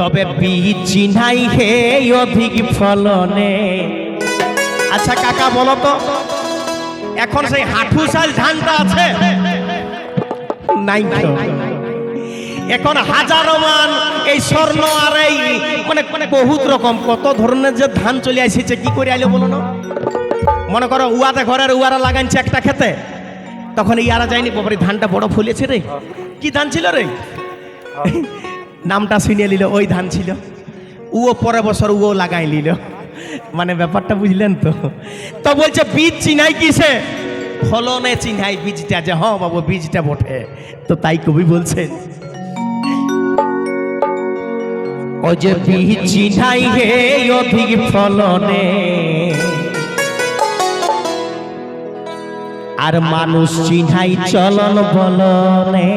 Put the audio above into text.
তবে বীজ চিনাই হে অধিক ফলনে। আচ্ছা কাকা, বলো তো, এখন সেই হাঁটু সাইজ ধানটা আছে? নাই। এখন হাজারো মান এই স্বর্ণ আর এই মানে মানে বহুত রকম, কত ধরনের যে ধান চলে আসছে, কি করে আইলো বলো না? মনে করো, উয়াতে ঘরের উয়ারা লাগাইছে একটা খেতে তখন ইয়ারা যায়নি বাবারে ধানটা বড় ফুলেছে রে। কি ধান ছিল রে? নামটা শুনিয়ে নিল, ওই ধান ছিল। উও পরের বছর উও লাগাই নিল। মানে ব্যাপারটা বুঝলেন তো? তো বলছে, বীজ চিনাই কিসে? ফলনে চিনাই বীজটা যে হ্যাঁ বাবু, বীজটা বটে। তো তাই কবি বলছেন ও যে বীজ চিনাই হে, অধিক ফলনে। আর মানুষ চিনাই চলন বলনে।